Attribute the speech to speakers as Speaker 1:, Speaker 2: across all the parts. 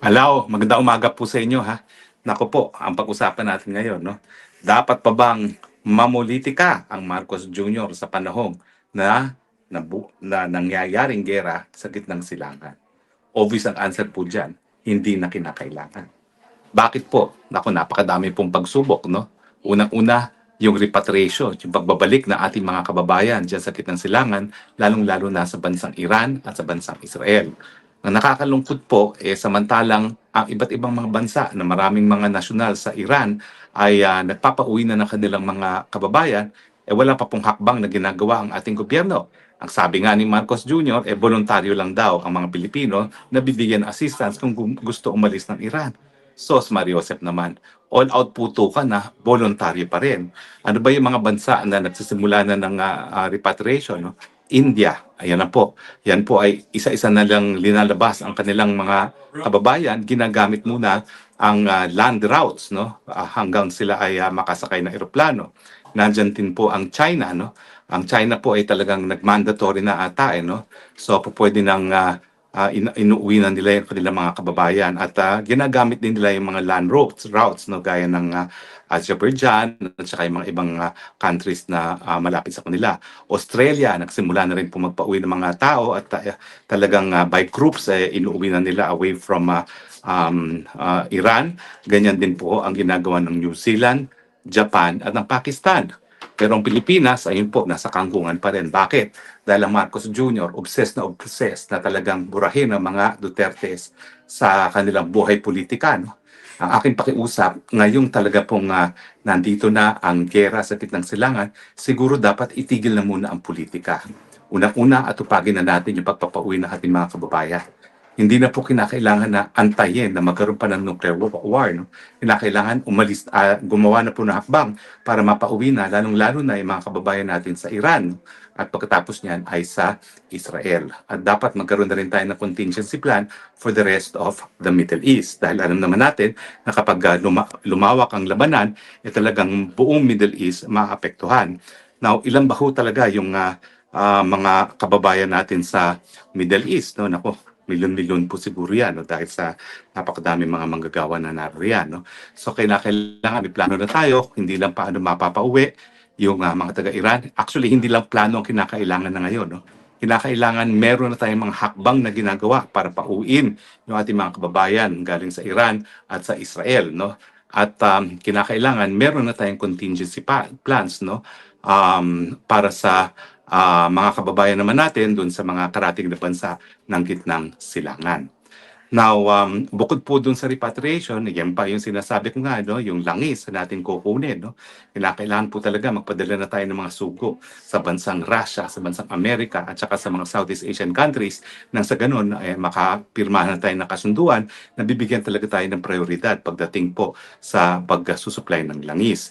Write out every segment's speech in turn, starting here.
Speaker 1: Alaw, maganda umaga po sa inyo ha. Nako po, ang pag-usapan natin ngayon, no? Dapat pa bang mamulitika ang Marcos Jr. sa panahong na, na, na nangyayaring gera sa gitnang silangan? Obvious ang answer po dyan, hindi na kinakailangan. Bakit po? Nako, napakadami pong pagsubok, no? Unang-una, yung repatriation, yung pagbabalik ng ating mga kababayan dyan sa gitnang silangan, lalong-lalo na sa bansang Iran at sa bansang Israel. Ang nakakalungkot po, eh, samantalang ang iba't ibang mga bansa na maraming mga nasyonal sa Iran ay ah, nagpapauwi na ng kanilang mga kababayan, eh wala pa pong hakbang na ginagawa ang ating gobyerno. Ang sabi nga ni Marcos Jr., eh voluntaryo lang daw ang mga Pilipino na bibigyan assistance kung gu- gusto umalis ng Iran. Sos Mariosep naman, all out puto ka na, voluntaryo pa rin. Ano ba yung mga bansa na nagsisimula na ng ah, repatriation? No? India, ayan na po. Yan po ay isa-isa na lang linalabas ang kanilang mga kababayan. Ginagamit muna ang ah, land routes no? Ah, hanggang sila ay ah, makasakay ng eroplano. Nandyan din po ang China. No? Ang China po ay talagang nag-mandatory na ata. Eh, no? So po pwede nang ah, ah, in- inuwi na nila yung kanilang mga kababayan at ah, ginagamit din nila yung mga land routes, routes no? gaya ng ah, Azerbaijan at saka yung mga ibang ah, countries na ah, malapit sa kanila. Australia, nagsimula na rin po magpauwi ng mga tao at ah, talagang ah, by groups eh, inuwi na nila away from ah, um, ah, Iran. Ganyan din po ang ginagawa ng New Zealand, Japan at ng Pakistan. Pero ang Pilipinas, ayun po, nasa kangkungan pa rin. Bakit? Dahil ang Marcos Jr., obsessed na obsessed na talagang burahin ang mga Dutertes sa kanilang buhay politika. No? Ang aking pakiusap, ngayong talaga pong ah, nandito na ang gera sa kitang silangan, siguro dapat itigil na muna ang politika. Una-una, atupagin na natin yung pagpapauwi ng ating mga kababayan. Hindi na po kinakailangan na antayin na magkaroon pa ng nuclear wa- war. No? Kinakailangan umalis, ah, gumawa na po ng hakbang para mapauwi na, lalong-lalo na yung mga kababayan natin sa Iran. At pagkatapos niyan ay sa Israel. At dapat magkaroon na rin tayo ng contingency plan for the rest of the Middle East. Dahil alam naman natin na kapag ah, luma- lumawak ang labanan, eh talagang buong Middle East maapektuhan. Now, ilan ba ho talaga yung ah, ah, mga kababayan natin sa Middle East? No? Nako, milyon-milyon po siguro yan no? dahil sa napakadami mga manggagawa na nariyan. No? So, kailangan may plano na tayo, hindi lang paano mapapauwi yung ah, mga taga-Iran. Actually, hindi lang plano ang kinakailangan na ngayon. No? Kinakailangan meron na tayong mga hakbang na ginagawa para pauwiin yung ating mga kababayan galing sa Iran at sa Israel. No? At um, kinakailangan meron na tayong contingency plans no? um, para sa ah, mga kababayan naman natin doon sa mga karating na bansa ng gitnang silangan. Now, um, bukod po dun sa repatriation, yan pa yung sinasabi ko nga, no, yung langis na natin kukunin. No? Kailangan po talaga magpadala na tayo ng mga sugo sa bansang Russia, sa bansang Amerika, at saka sa mga Southeast Asian countries nang sa ganun, eh, makapirmahan na tayo ng kasunduan na bibigyan talaga tayo ng prioridad pagdating po sa pagsusupply ng langis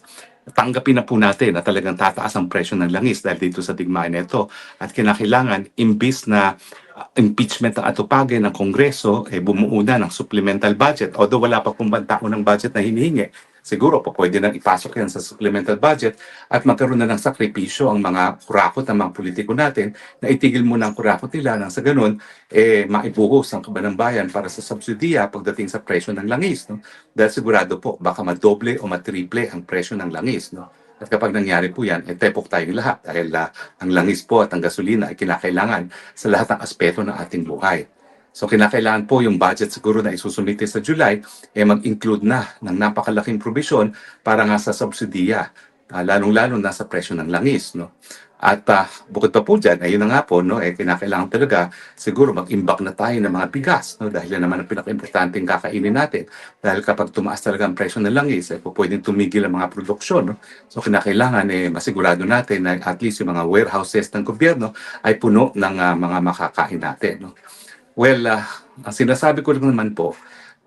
Speaker 1: tanggapin na po natin na talagang tataas ang presyo ng langis dahil dito sa digmaan nito at kinakailangan imbis na uh, impeachment ang atupagin ng Kongreso, eh, bumuo na ng supplemental budget. Although wala pa pong bantao ng budget na hinihingi, siguro po pwede nang ipasok yan sa supplemental budget at magkaroon na ng sakripisyo ang mga kurakot ng mga politiko natin na itigil muna ang kurakot nila nang sa ganun, eh, maibuhos ang kaban bayan para sa subsidiya pagdating sa presyo ng langis. No? Dahil sigurado po, baka madoble o matriple ang presyo ng langis. No? At kapag nangyari po yan, eh, tepok tayong lahat dahil ah, ang langis po at ang gasolina ay kinakailangan sa lahat ng aspeto ng ating buhay. So kinakailangan po yung budget siguro na isusumite sa July, eh mag-include na ng napakalaking provision para nga sa subsidiya, ah, lalong-lalo na sa presyo ng langis. No? At ah, bukod pa po dyan, ayun na nga po, no, eh, kinakailangan talaga siguro mag-imbak na tayo ng mga bigas, no, dahil yan naman ang pinaka-importanting kakainin natin. Dahil kapag tumaas talaga ang presyo ng langis, eh, po pwedeng tumigil ang mga produksyon. No? So kinakailangan eh, masigurado natin na at least yung mga warehouses ng gobyerno ay puno ng ah, mga makakain natin. No? Well, ah, ang sinasabi ko naman po,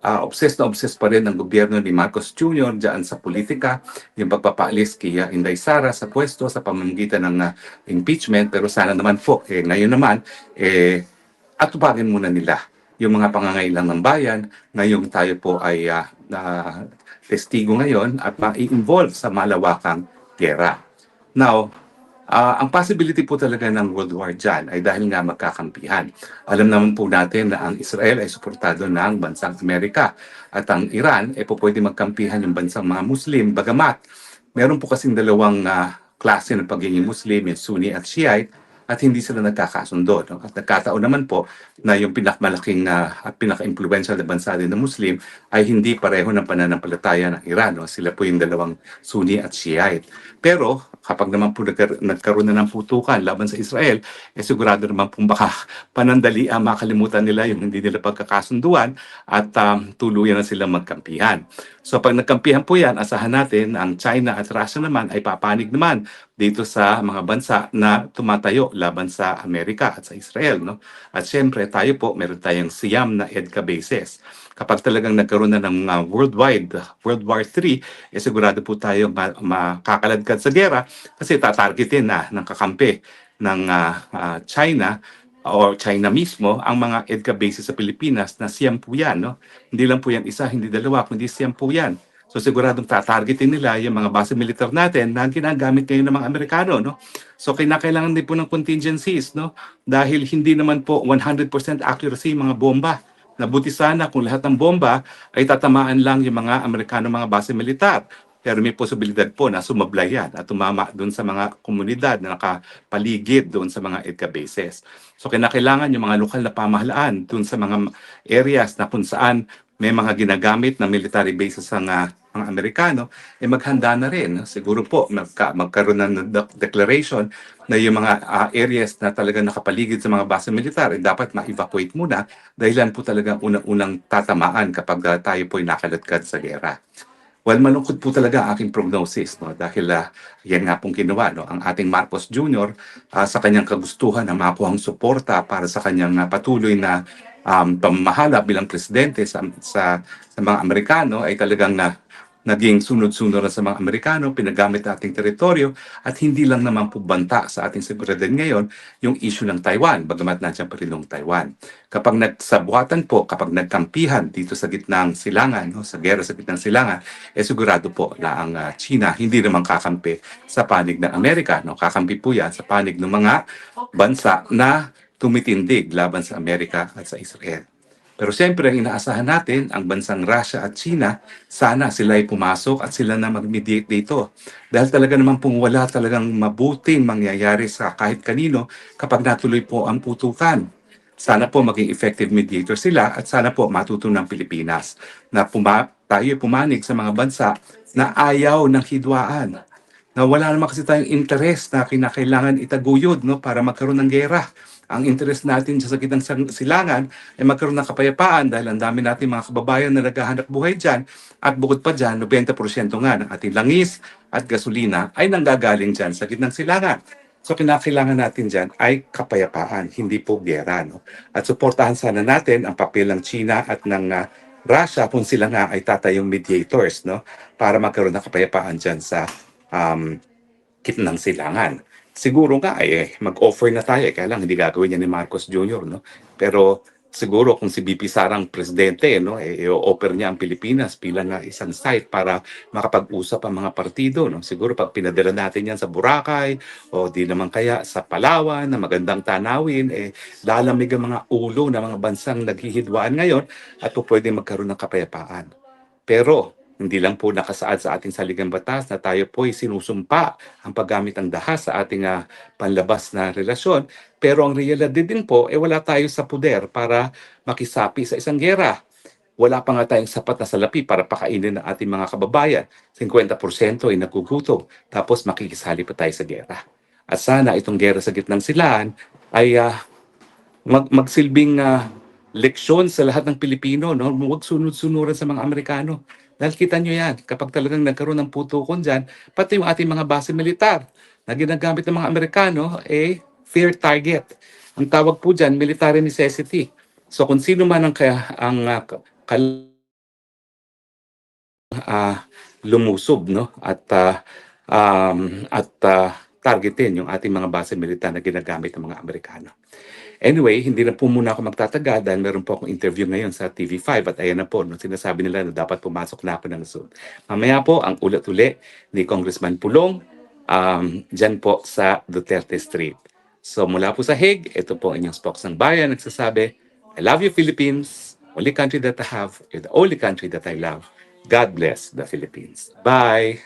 Speaker 1: ah, obsessed na obsessed pa rin ang gobyerno ni Marcos Jr. dyan sa politika, yung pagpapaalis kay ah, Inday Sara sa pwesto sa pamamagitan ng ah, impeachment. Pero sana naman po, eh, ngayon naman, eh, atupagin muna nila yung mga pangangailang ng bayan ngayong tayo po ay ah, na testigo ngayon at ma-involve sa malawakang gera. Now, Ah, ang possibility po talaga ng World War dyan ay dahil nga magkakampihan. Alam naman po natin na ang Israel ay suportado ng bansang Amerika at ang Iran ay po pwede magkampihan yung bansang mga Muslim. Bagamat, meron po kasing dalawang ah, klase ng pagiging Muslim, yung Sunni at Shiite, at hindi sila nagkakasundo. No? At nagkataon naman po na yung pinakamalaking ah, at pinaka-influential na bansa din ng Muslim ay hindi pareho ng pananampalataya ng Iran. No? Sila po yung dalawang Sunni at Shiite. Pero kapag naman po nagkar- nagkaroon na ng putukan laban sa Israel, eh sigurado naman po baka panandali ang makalimutan nila yung hindi nila pagkakasunduan at um, tuluyan na silang magkampihan. So pag nagkampihan po yan, asahan natin ang China at Russia naman ay papanig naman dito sa mga bansa na tumatayo laban sa Amerika at sa Israel. No? At syempre tayo po, meron tayong siyam na EDCA bases. Kapag talagang nagkaroon na ng uh, worldwide, World War III, eh sigurado po tayo ma- makakaladkad sa gera kasi tatargetin na ng kakampi ng ah, ah, China or China mismo ang mga EDCA bases sa Pilipinas na siyam po yan. No? Hindi lang po yan isa, hindi dalawa, kundi siyam po yan. So siguradong tatargetin nila yung mga base militar natin na ginagamit ngayon ng mga Amerikano. No? So kinakailangan din po ng contingencies no? dahil hindi naman po 100% accuracy mga bomba. Nabuti sana kung lahat ng bomba ay tatamaan lang yung mga Amerikano mga base militar. Pero may posibilidad po na sumablay yan at tumama doon sa mga komunidad na nakapaligid doon sa mga EDCA bases. So kinakailangan yung mga lokal na pamahalaan doon sa mga areas na kung saan may mga ginagamit na military bases ang ah, mga Amerikano, eh maghanda na rin. Siguro po magka, magkaroon ng de- declaration na yung mga ah, areas na talagang nakapaligid sa mga base militar, eh, dapat ma-evacuate muna dahil yan po talaga unang-unang tatamaan kapag ah, tayo po ay nakaladkad sa gera. Well, malungkot po talaga ang aking prognosis no? dahil ah, yan nga pong ginawa no? ang ating Marcos Jr. ah, sa kanyang kagustuhan na makuhang suporta para sa kanyang ah, patuloy na um, pamamahala bilang presidente sa, sa, sa mga Amerikano ay talagang na naging sunod-sunod na sa mga Amerikano, pinagamit ating teritoryo at hindi lang naman po banta sa ating seguridad ngayon yung issue ng Taiwan, bagamat nandiyan pa rin yung Taiwan. Kapag nagsabuatan po, kapag nagkampihan dito sa gitnang silangan, no, sa gera sa gitnang silangan, eh sigurado po na ang ah, China hindi naman kakampi sa panig ng Amerika. No? Kakampi po yan sa panig ng mga bansa na tumitindig laban sa Amerika at sa Israel. Pero siyempre, ang inaasahan natin, ang bansang Russia at China, sana sila ay pumasok at sila na mag-mediate dito. Dahil talaga naman pong wala talagang mabuting mangyayari sa kahit kanino kapag natuloy po ang putukan. Sana po maging effective mediator sila at sana po matutunan ng Pilipinas na puma- tayo ay pumanig sa mga bansa na ayaw ng hidwaan. Na wala naman kasi tayong interest na kinakailangan itaguyod no, para magkaroon ng gera ang interest natin sa sakit ng silangan ay magkaroon ng kapayapaan dahil ang dami natin mga kababayan na naghahanap buhay dyan at bukod pa dyan, 90% nga ng ating langis at gasolina ay nanggagaling dyan sa gitnang silangan. So kinakailangan natin dyan ay kapayapaan, hindi po gera. No? At suportahan sana natin ang papel ng China at ng ah, Russia kung sila nga ay tatayong mediators no? para magkaroon ng kapayapaan dyan sa um, gitnang silangan siguro nga eh, mag-offer na tayo. Eh, kaya lang hindi gagawin niya ni Marcos Jr. No? Pero siguro kung si BP Sarang presidente, no, eh, i-offer niya ang Pilipinas bilang nga isang site para makapag-usap ang mga partido. No? Siguro pag pinadala natin yan sa Boracay o di naman kaya sa Palawan na magandang tanawin, eh, lalamig ang mga ulo ng mga bansang naghihidwaan ngayon at po pwede magkaroon ng kapayapaan. Pero hindi lang po nakasaad sa ating saligang batas na tayo po ay sinusumpa ang paggamit ng dahas sa ating ah, panlabas na relasyon. Pero ang realidad din po, eh wala tayo sa puder para makisapi sa isang gera. Wala pa nga tayong sapat na salapi para pakainin ng ating mga kababayan. 50% ay nagugutom. Tapos makikisali pa tayo sa gera. At sana itong gera sa gitnang silaan ay ah, mag magsilbing ah, leksyon sa lahat ng Pilipino, no? Huwag sunod-sunuran sa mga Amerikano. Dahil kita nyo yan, kapag talagang nagkaroon ng putukon dyan, pati yung ating mga base militar na ginagamit ng mga Amerikano, eh, fair target. Ang tawag po dyan, military necessity. So kung sino man ang, kaya, ang uh, kal- ah, lumusob no at ah, um, at ah, targetin yung ating mga base militar na ginagamit ng mga Amerikano. Anyway, hindi na po muna ako magtataga dahil meron po akong interview ngayon sa TV5 at ayan na po, no, sinasabi nila na dapat pumasok na ako ng Zoom. Mamaya po, ang ulat-uli ni Congressman Pulong um, dyan po sa Duterte Street. So mula po sa Hague, ito po ang inyong spokesman bayan nagsasabi, I love you Philippines, only country that I have, you're the only country that I love. God bless the Philippines. Bye!